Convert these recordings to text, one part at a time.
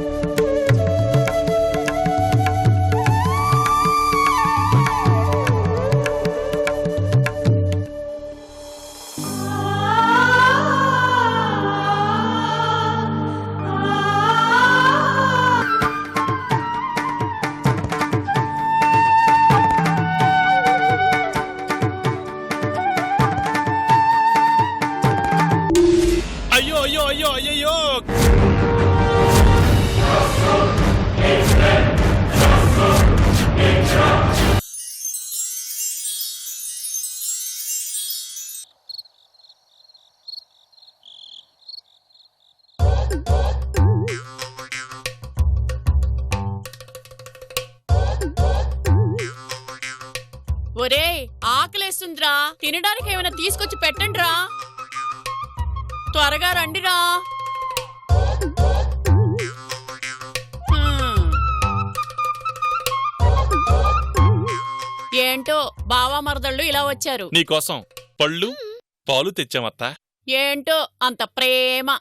అయ్యో ఒరే ఆకలేస్తుందిరా. తినడానికి ఏమైనా తీసుకొచ్చి పెట్టండిరా. త్వరగా రండిరా. ఏంటో బావా మరదళ్ళు ఇలా వచ్చారు. నీకోసం పళ్ళు పాలు తెచ్చామత్తా. ఏంటో అంత ప్రేమ.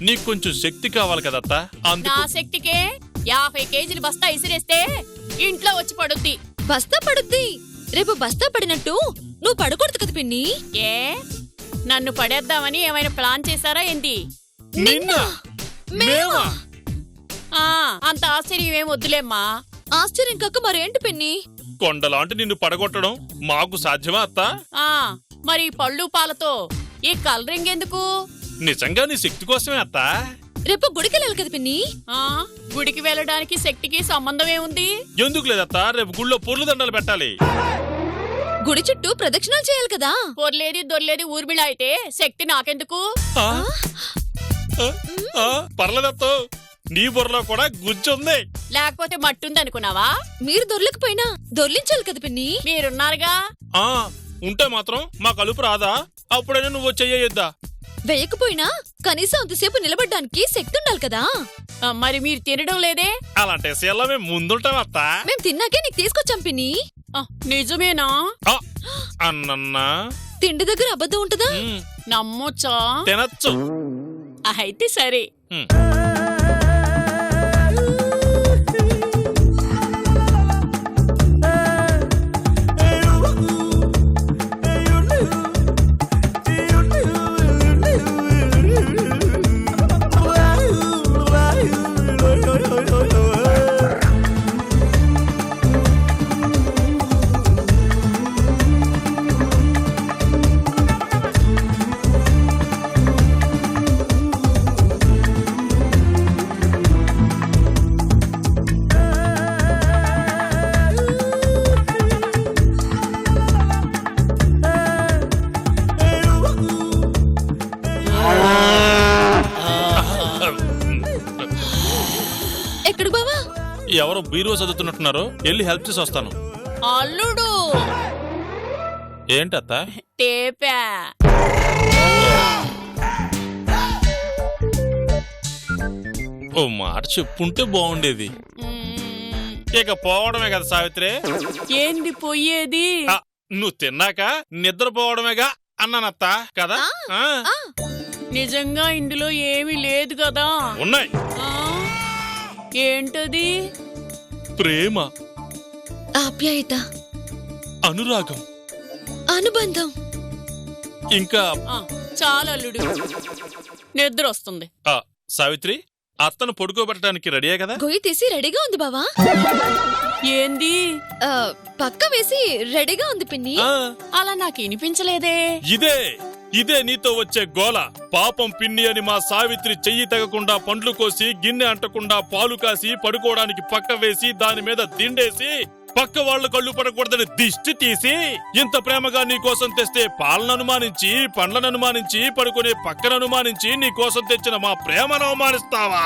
నీకు కొంచెం శక్తి కావాలి కదత్తా. నా అందుకు శక్తికే యాభై కేజీలు బస్తా ఇసిరేస్తే ఇంట్లో వచ్చి పడుద్ది. బస్తా పడుద్ది? రేపు బస్తా పడినట్టు నువ్వు పడకూడదు కదా పిన్ని. ఏ? నన్ను పడేద్దామని ఏమైనా ప్లాన్ చేశారా ఏంటి? నిన్న? మేమా? ఆ అంత ఆశ్చర్యం ఏం వద్దులేమ్మా. ఆశ్చర్యం కాక మరేంటి పిన్ని? కొండలాంటి నిన్ను పడగొట్టడం మాకు సాధ్యమా అత్తా? ఆ మరి ఈ పళ్ళు పాలతో ఈ కలరింగ్ ఎందుకు? నిజంగా నీ శక్తి కోసమే అత్తా? రేపు గుడికి వెళ్ళాలి కదా పిన్ని. ఆ గుడికి వెళ్ళడానికి శక్తికి సంబంధం ఏముంది? ఎందుకు లేదత్తా? రేపు గుళ్ళో పొర్లు దండలు పెట్టాలి. గుడి చుట్టూ ప్రదక్షిణాలు చేయాలి కదా. పొర్లేది దొర్లేది ఊర్మిళ అయితే శక్తి నాకెందుకు? పర్లేదత్తో నీ బుర్రలో కూడా గుజ్జుంది. లేకపోతే మట్టుంది అనుకున్నావా మీరు దొర్లకపోయినా దొర్లించాలి కదా పిన్ని. మీరున్నారుగా? ఆ ఉంటే మాత్రం మా కలుపు రాదా? అప్పుడైనా నువ్వు చెయ్యొద్దా? వేయకపోయినా కనీసం అంతసేపు నిలబడ్డానికి శక్తి ఉండాలి కదా. మరి మీరు తినడం లేదే? అలాంటి విషయాల్లో మేము ముందుంటాం అత్తా మేం తిన్నాకే నీకు తీసుకొచ్చాం పిన్ని. నిజమేనా? అన్నన్నా. తిండి దగ్గర అబద్ధం ఉంటదా? నమ్మొచ్చా? తినచ్చు. అయితే సరే. ఎక్కడు బావా? ఎవరో బీరువా చదువుతున్నట్టున్నారు. వెళ్ళి హెల్ప్ చేసి వస్తాను. అల్లుడు! ఏంటత్త తేపా ఓ మాట చెప్పుంటే బాగుండేది. ఇక పోవడమే కదా సావిత్రి. ఏంది పొయ్యేది ఆ, నువ్వు తిన్నాక నిద్రపోవడమేగా అన్నానత్త కదా? ఆ, నిజంగా ఇందులో ఏమీ లేదు కదా. ఉన్నాయి. ఆ? ఏంటది ప్రేమ. ఆప్యాయత. అనురాగం. అనుబంధం. ఇంకా ఆ, చాలు అల్లుడు. నిద్ర వస్తుంది. ఆ, సావిత్రి అత్తను పడుకోబెట్టడానికి రెడీయే కదా? గొయ్యి తీసి రెడీగా ఉంది బావా. ఏంది? ఆ, పక్క వేసి రెడీగా ఉంది పిన్ని. ఆ, అలా నాకు వినిపించలేదే. ఇదే. ఇదే నీతో వచ్చే గోల. పాపం పిన్ని అని మా సావిత్రి చెయ్యి తగకుండా పండ్లు కోసి గిన్నె అంటకుండా పాలు కాసి పడుకోవడానికి పక్క వేసి దాని మీద దిండేసి పక్క వాళ్ళ కళ్ళు పడకూడదని దిష్టి తీసి ఇంత ప్రేమగా నీ కోసం తెస్తే పాలను అనుమానించి పండ్లను అనుమానించి పడుకునే పక్కన అనుమానించి నీ కోసం తెచ్చిన మా ప్రేమను అవమానిస్తావా?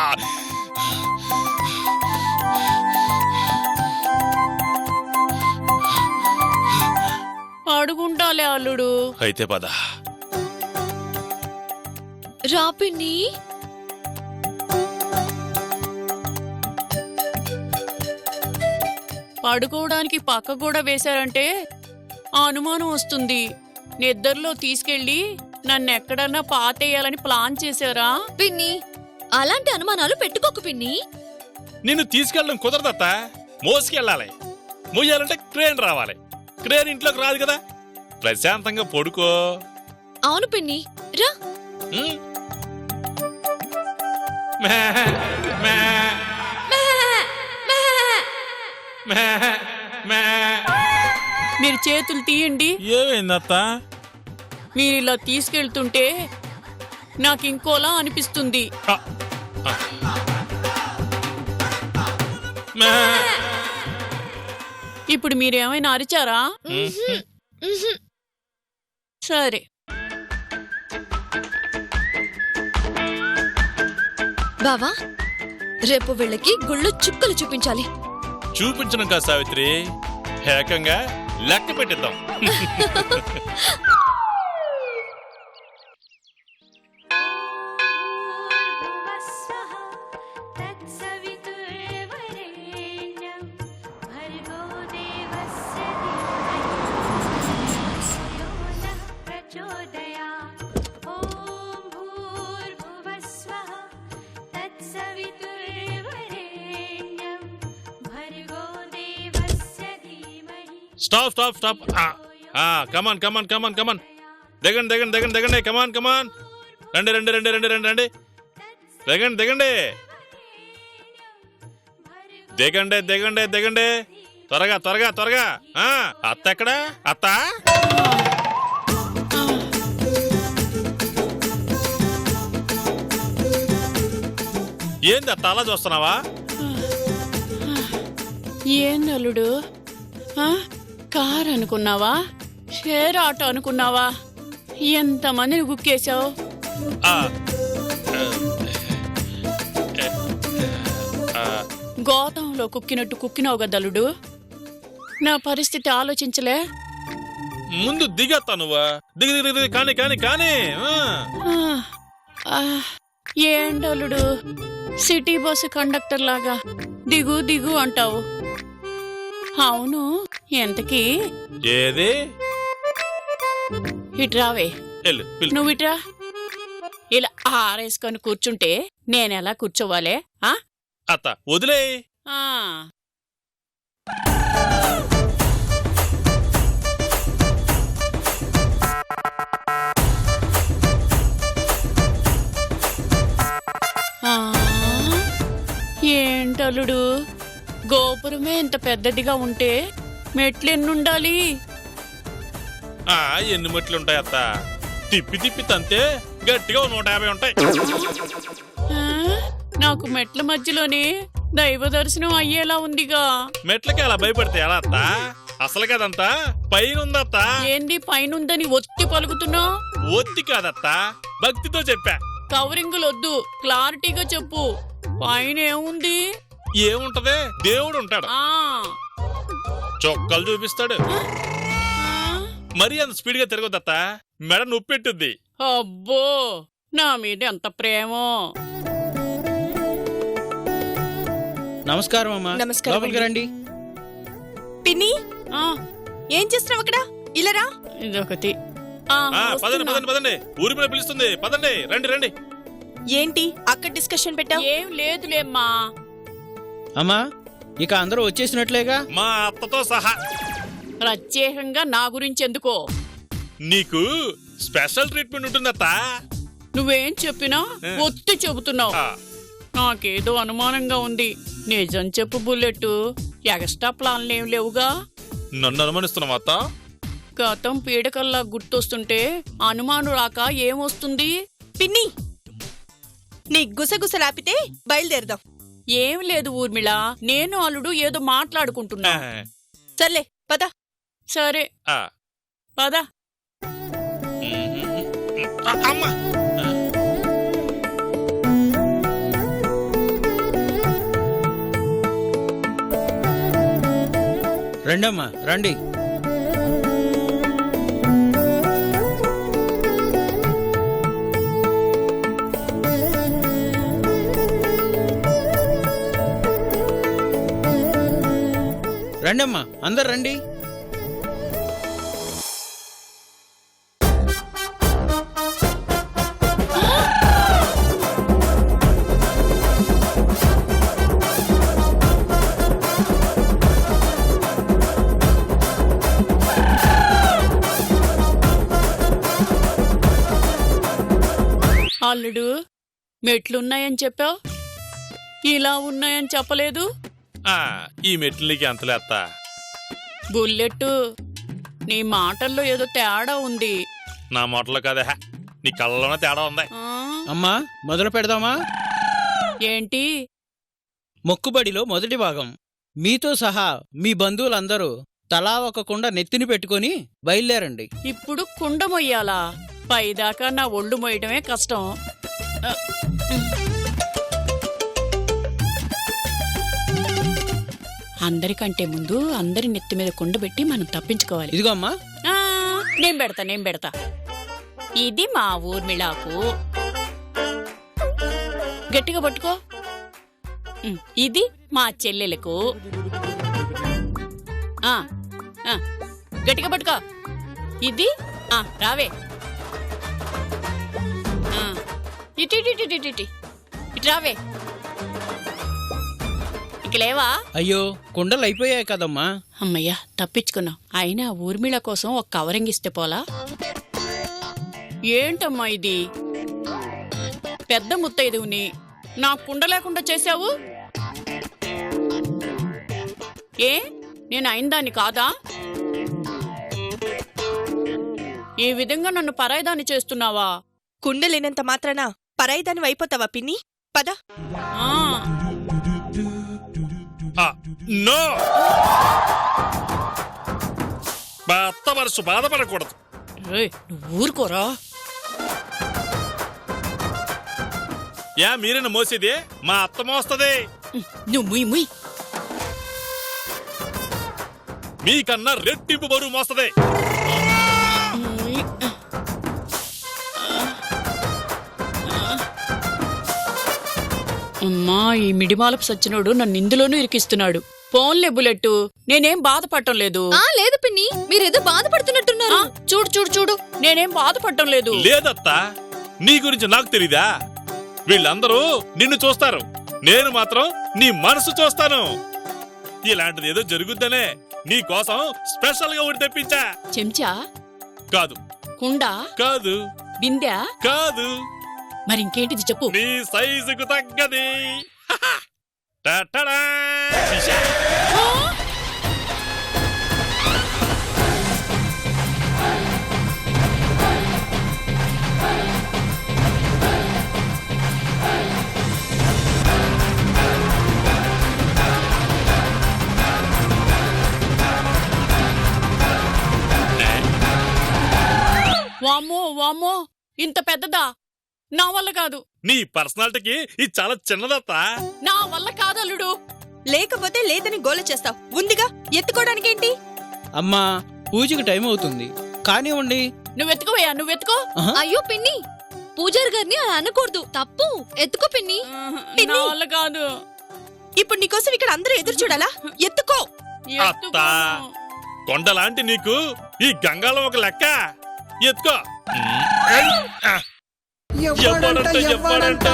అడుగుంటాలే అల్లుడు. అయితే పద. రా పిన్ని. పడుకోవడానికి పక్క కూడా వేశారంటే ఆ అనుమానం వస్తుంది. నిద్రలో తీసుకెళ్ళి నన్ను ఎక్కడన్నా పాతేయాలని ప్లాన్ చేశారా? పిన్ని అలాంటి అనుమానాలు పెట్టుకోకు పిన్ని. నిన్ను తీసుకెళ్ళడం కుదరదత్త. మోసుకెళ్ళాలి. మొయ్యాలంటే క్రేన్ రావాలి. క్రేన్ ఇంట్లోకి రాదు కదా. ప్రశాంతంగా పడుకో. అవును పిన్ని రా. మీరు చేతులు తీయండి. ఏమైందత్త? మీరు ఇలా తీసుకెళ్తుంటే నాకు ఇంకోలా అనిపిస్తుంది. ఇప్పుడు మీరేమైనా అరిచారా. సరే. బావా రేపు వీళ్ళకి గుళ్ళు చుక్కలు చూపించాలి. చూపించడం కాదు సావిత్రి. ఏకంగా లెక్క పెట్టిద్దాం. Stop stop stop come on come on come on come on దిగండి దిగండి దిగండి దిగండి కమాన్ కమాన్ రండి రండి రండి రండి రండి రండి దిగండి దిగండి దిగండి దిగండి దిగండి త్వరగా త్వరగా త్వరగా ఆ, అత్త ఎక్కడ? అత్త? ఏంది అత్త అలా చూస్తున్నావా? ఏం నలుడు కార్ అనుకున్నావా? షేర్ ఆటో అనుకున్నావా? ఎంతమందిని గుక్కేశావు? ఆ, ఆ, గోతంలో కుక్కినట్టు కుక్కినావు గదలుడు నా పరిస్థితి ఆలోచించలే. ముందు దిగత్తా నువ్వా దిగి దిగి దిగి కానీ కానీ కానీ ఆ, ఏండలుడు సిటీ బస్సు కండక్టర్ లాగా దిగు దిగు అంటావు. అవును. ఎంతకీ? ఏది? ఇట్రావే నువ్వు ఇట్రా ఇలా ఆరేసుకొని కూర్చుంటే నేనెలా కూర్చోవాలే ఆ? అత్త వదిలే. ఏంటలుడు? గోపురమే ఇంత పెద్దదిగా ఉంటే మెట్లెన్నుండాలి? ఆ ఎన్ని మెట్లు ఉంటాయి అత్త? తిప్పి తిప్పి తంతే గట్టిగా నూట యాభై ఉంటాయి. ఆ, నాకు మెట్ల మధ్యలోనే దైవ దర్శనం అయ్యేలా ఉందిగా. మెట్లకి అలా భయపడితే ఎలా అత్త? అసలు కదంతా పైన ఉందత్త ఏంది పైనుందని ఒత్తి పలుకుతున్నావు ఒత్తి కాదత్త భక్తితో చెప్పా. కవరింగులొద్దు క్లారిటీగా చెప్పు. పైన ఏముంది? ఏముంటదే? దేవుడు ఉంటాడు ఆ. చొక్కలు చూపిస్తాడు. మరీ అంత స్పీడ్గా తిరగొద్దత్త మెడ నొప్పెట్టుద్ది. అబ్బో నా మీద ఎంత ప్రేమో. నమస్కారం అమ్మా. నమస్కారం లోపలికి రండి. పిన్ని? ఆ, ఏం చేస్తున్నావు అక్కడ? ఇలా రా. ఇదొకటి. ఆ, ఆ, పదండి వస్తున్నా. పదండి పదండి. ఊరి మీద పిలుస్తుంది. పదండి రండి రండి. ఏంటి? అక్కడ డిస్కషన్ పెట్టావు? ఏం లేదులేమ్మా. అమ్మా ఇక అందరూ వచ్చేసినట్లేగా? మా అత్తతో సహా. ప్రత్యేకంగా నా గురించి ఎందుకో నీకు స్పెషల్ ట్రీట్మెంట్ ఉంటుందత్తా. నువ్వేం చెప్పినా. ఒత్తి చెబుతున్నావు. నాకేదో అనుమానంగా ఉంది. నిజం చెప్పు బుల్లెట్ ఎక్స్ట్రా ప్లాన్లు ఏం లేవుగా? నన్ను అనుమానిస్తున్నావా అత్త? గతం పీడకల్లా గుర్తొస్తుంటే అనుమానం రాక ఏమొస్తుంది? పిన్ని నీ గుసగుసలాపితే బయలుదేరదాం. ఏం లేదు ఊర్మిళ నేను అల్లుడు ఏదో మాట్లాడుకుంటున్నా. సర్లే పద. సరే. ఆ, పద. అమ్మా. రండమ్మా రండి. రండమ్మా అందరు రండి. అల్లుడు మెట్లున్నాయని చెప్పావు? ఇలా ఉన్నాయని చెప్పలేదు? ఈ మెట్లకి అంతలేత్తా. బుల్లెట్టు నీ మాటల్లో ఏదో తేడా ఉంది. నా మొట్టలో కదే నీ కళ్ళలోనే తేడా ఉంది. ఆ? అమ్మా మొదలు పెడదామా? ఏంటి? మొక్కుబడిలో మొదటి భాగం. మీతో సహా మీ బంధువులందరూ తలా ఒక కుండ నెత్తిని పెట్టుకొని బయలుదేరండి. ఇప్పుడు కుండ మొయ్యాలా? పైదాకా నా ఒళ్ళు మొయ్యడమే కష్టం. ఆ, అందరికంటే ముందు అందరి నెత్తి మీద కుండ పెట్టి మనం తప్పించుకోవాలి. ఇదిగో అమ్మా. ఆ, నేను పెడతా నేను పెడతా. ఇది మా ఊర్మిళాకు గట్టిగా పట్టుకో. ఉమ్, ఇది మా చెల్లెలకు. ఆ, ఆ, గట్టిగా పట్టుకో. ఇది ఆ, రావే. ఆ, ఇటు ఇటు ఇటు ఇటు ఇటు ఇటు రావే. ఇక లేవా? అయ్యో కుండలు అయిపోయాయి కదమ్మా. అమ్మయ్యా తప్పించుకున్నాం. అయినా ఊర్మిళ కోసం ఒక కవరింగ్ ఇస్తే పోలా? ఏంటమ్మా ఇది? పెద్ద ముత్తైదువుని నా కుండ లేకుండా చేశావు? ఏ నేను అయిందాన్ని కాదా? ఈ విధంగా నన్ను పరాయిదాన్ని చేస్తున్నావా? కుండలేనంత మాత్రాన పరాయిదాని అయిపోతావా పిన్ని? పద. ఆ, నో. మా అత్త మనసు బాధపడకూడదు. రేయ్, నువ్వు ఊరుకోరా. యా మీరేనా మోసేది మా అత్త మోస్తది. నువ్వు ముయ్ ముయ్. మీకన్నా రెట్టింపు బరువు మోస్తది. అమ్మా ఈ మిడిమాలపు సచ్చినోడు నన్ను ఇందులోనూ ఇరికిస్తున్నాడు. ఫోన్లే బుల్లెట్టు నేనేం బాధపడటం లేదు. ఆ లేదు పిన్ని మీరేదో ఆ, బాధపడుతున్నట్టున్నారు చూడు చూడు చూడు నేనేం బాధపడటం లేదు. లేదత్తా నీ గురించి నాకు తెలీదా? వీళ్ళందరూ నిన్ను చూస్తారు. నేను మాత్రం నీ మనసు చూస్తాను. ఇలాంటిది ఏదో జరుగుద్దనే నీ కోసం స్పెషల్గా ఒకటి తెప్పించా. చెంచా? కాదు. కుండ? కాదు. బిందె? కాదు. మరి ఇంకేంటిది చెప్పు. నీ సైజుకు తగ్గది. టటడా! వామ్మో వామ్మో. ఇంత పెద్దదా? నా వల్ల కాదు. నీ పర్సనాలిటీకి ఇది చాలా చిన్నదత్తా. నా వల్ల కాదల్లుడు లేకపోతే లేదని గోల చేస్తావు. ఉందిగా? ఎత్తుకోవడానికేంటి అమ్మా పూజకి టైం అవుతుంది. కానివ్వండి. నువ్వెత్తుకోవయ్యా నువ్వెత్తుకో. ఆహా. అయ్యో పిన్ని. పూజారి గారిని అలా అనకూడదు. తప్పు. ఎత్తుకో పిన్ని. నా వల్ల కాదు. ఇప్పుడు నీకోసం ఇక్కడ అందరూ ఎదురు చూడాలా? ఎత్తుకో. ఎత్తుకో. కొండలాంటి నీకు ఈ గంగాలో ఒక లెక్క. ఎత్తుకో. ఎవడంట ఎవడంట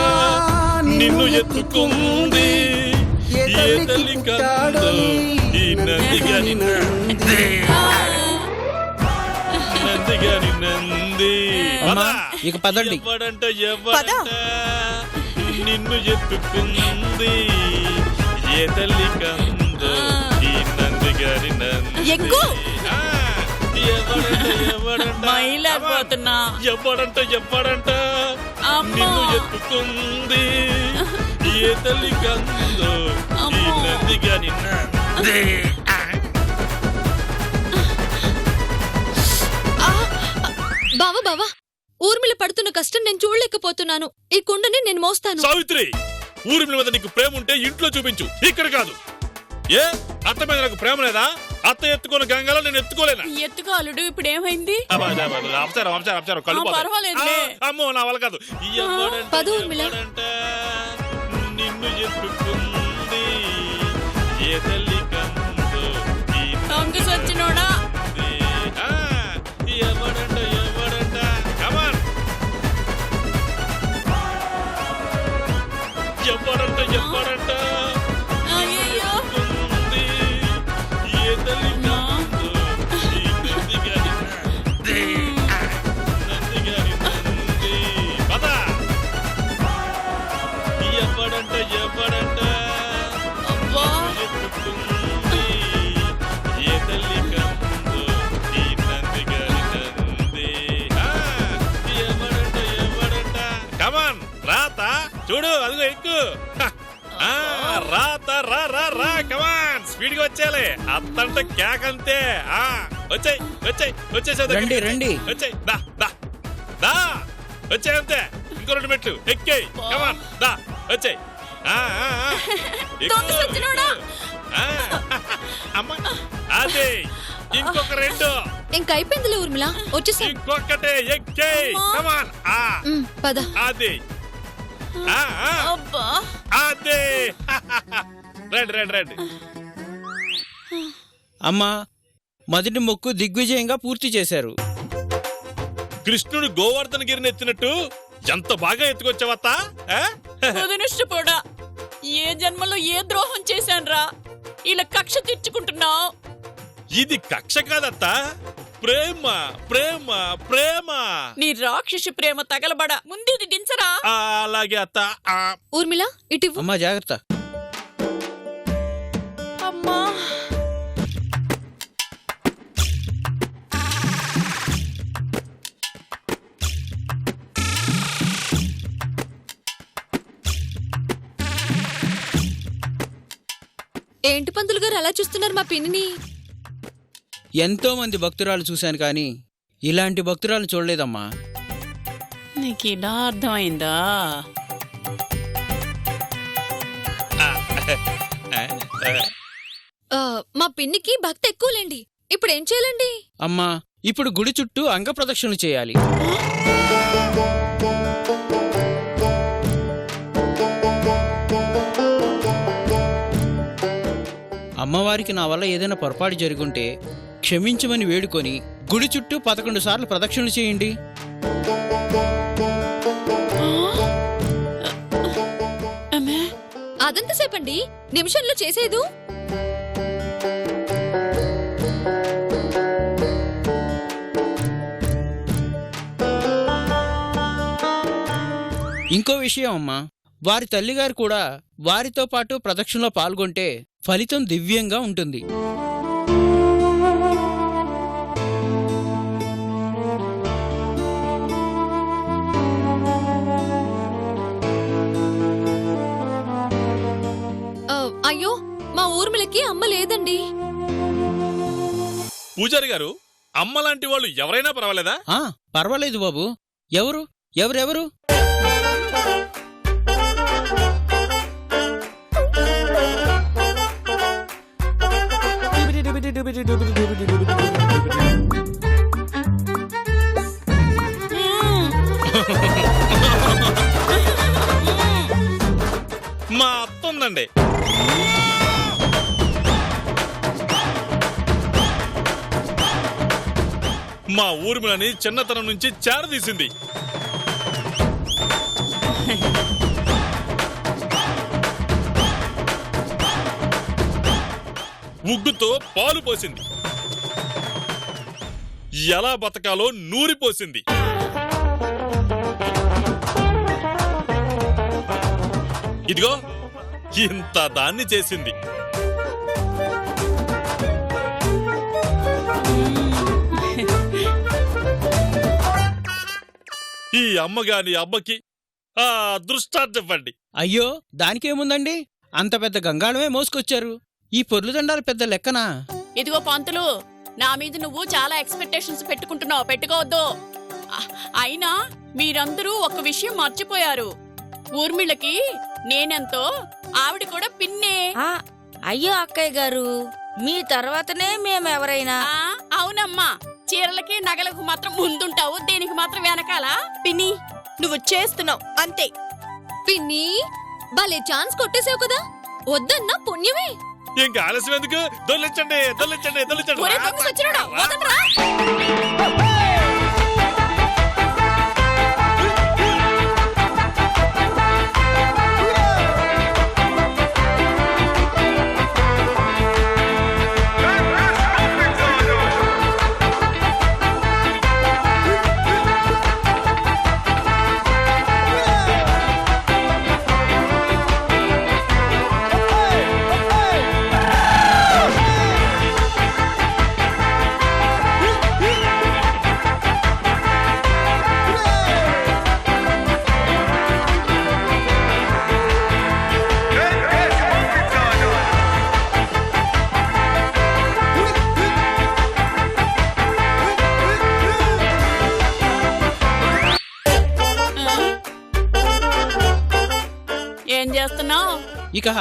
నిన్ను ఎత్తుకుంది. ఏ తల్లి కందో ఈ నందిగాని నంది నందిగాని నంది. అమ్మా, పద. ఇక పదండి. ఎవడంట ఎవడంట నిన్ను ఎత్తుకుంది. ఏ తల్లి కందో ఈ నందిగాని నంది. ఎక్కు. ఆ, ఎవడంట ఎవడంట. నిన్ను ఎత్తుకుంది. ఏ తల్లి కందో ఈ. నందిగా నిన్నంది బావా బావా. ఊర్మిళ పడుతున్న కష్టం నేను చూడలేకపోతున్నాను. ఈ కుండని నేను మోస్తాను. సావిత్రి ఊరి మీద నీకు ప్రేమ ఉంటే ఇంట్లో చూపించు. ఇక్కడ కాదు. ఏ? అత్త మీద నాకు ప్రేమ లేదా? అత్త ఎత్తుకున్న గంగలో నేను ఎత్తుకోలేనా? ఎత్తుకో అల్లుడు ఇప్పుడు ఏమైంది కళ్ళు ఆ. పర్వాలేదులే. అమ్మో నా వల్ల కాదు. ఎవడంట, పద ఊర్మిళ. ఎవడంట నిన్ను ఎత్తుకుంది ఏ తల్లి కందో ఈ దొంగ సచ్చినోడా? ఆ, ఎవడంట ఎవడంట కమాన్ ఎవడంట ఎవడంట రా రా రా కమాన్ స్పీడ్గా వచ్చేయాలి. అత్తంటే కేక్ అంతే. ఆ వచ్చాయి వచ్చాయి వచ్చేసావు రండి, రండి. వచ్చాయి దా దా దా. వచ్చాయి అంతే. ఇంకో రెండు మెట్లు. ఎక్కేయి కమాన్ దా వచ్చాయి. అమ్మ అదే ఇంకొక రెండు. ఇంక అయిపోయిందిలే ఊర్మిళ. వచ్చేసాం. ఇంకొకటే ఎక్కేయి కమాన్ ఆ. ఉమ్, పద. అది. ఆ, ఆ. అబ్బా. అదే. రండి రండి రండి. అమ్మా మొదటి మొక్కు దిగ్విజయంగా పూర్తి చేశారు. కృష్ణుడు గోవర్ధన గిరిని ఎత్తినట్టు ఎంత బాగా ఎత్తుకొచ్చావత్తా ఏ జన్మలో ఏ ద్రోహం చేశాన్రా? ఇలా కక్ష తీర్చుకుంటున్నావు. ఇది కక్ష కాదత్తా ప్రేమ ప్రేమ ప్రేమ. నీ రాక్షసి ప్రేమ తగలబడ ముందు దించరా? అలాగే అత్త ఆ, ఊర్మిళ ఇటు అమ్మా జాగ్రత్త. ఏంటి పంతులు గారు అలా చూస్తున్నారు మా పిన్నిని? ఎంతో మంది భక్తురాలు చూశాను కానీ ఇలాంటి భక్తురాలు చూడలేదమ్మా. నీకు ఇలా అర్థమైందా? ఆ, మా పిన్నికి భక్తి ఎక్కువలేండి. ఇప్పుడు ఏం చేయాలండి? అమ్మా ఇప్పుడు గుడి చుట్టూ అంగ ప్రదక్షిణలు చేయాలి. అమ్మవారికి నా వల్ల ఏదైనా పొరపాటు జరుగుంటే క్షమించమని వేడుకొని గుడి చుట్టూ పదకొండు సార్లు ప్రదక్షిణలు చేయండి. అదంతసేపండి నిమిషంలో చేసేదు? ఇంకో విషయం అమ్మా. వారి తల్లిగారు కూడా వారితో పాటు ప్రదక్షిణలో పాల్గొంటే ఫలితం దివ్యంగా ఉంటుంది. అయ్యో మా ఊర్మిళకి అమ్మ లేదండి. పూజారి గారు అమ్మ లాంటి వాళ్ళు ఎవరైనా పర్వాలేదా? ఆ పర్వాలేదు బాబు. ఎవరు? ఎవరెవరు? మా అత్త ఉందండి. మా ఊర్మిళని చిన్నతనం నుంచి చేరదీసింది ముగ్గుతో పాలు పోసింది. ఎలా బతకాలో నూరిపోసింది ఇదిగో ఇంత దాన్ని చేసింది. ఈ అమ్మగాని అబ్బకి ఆ దృష్టార్థివ్వండి అయ్యో దానికేముందండి? అంత పెద్ద గంగాళమే మోసుకొచ్చారు. ఈ పొర్లు దండాలు పెద్ద లెక్కనా? ఇదిగో పంతులు నా మీద నువ్వు చాలా ఎక్స్పెక్టేషన్స్ పెట్టుకుంటున్నావు. పెట్టుకోవద్దు. అయినా మీరందరూ ఒక విషయం మర్చిపోయారు. ఊర్మిళకి నేనెంతో ఆవిడ కూడా పిన్నే. ఆ, అయ్యో అక్కయ్య గారు మీ తర్వాతనే మేమెవరైనా? ఆ, అవునమ్మా. చీరలకి నగలకు మాత్రం ముందుంటావు దేనికి మాత్రం వెనకాల? పిన్ని నువ్వు చేస్తున్నావు అంతే. పిన్ని భలే ఛాన్స్ కొట్టేసావు కదా. వద్దన్నా పుణ్యమే. ఇంకా ఆలస్యం ఎందుకు? దొల్లించండి దొల్లించండి దొల్లించండి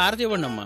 హారతి ఇవ్వండి అమ్మా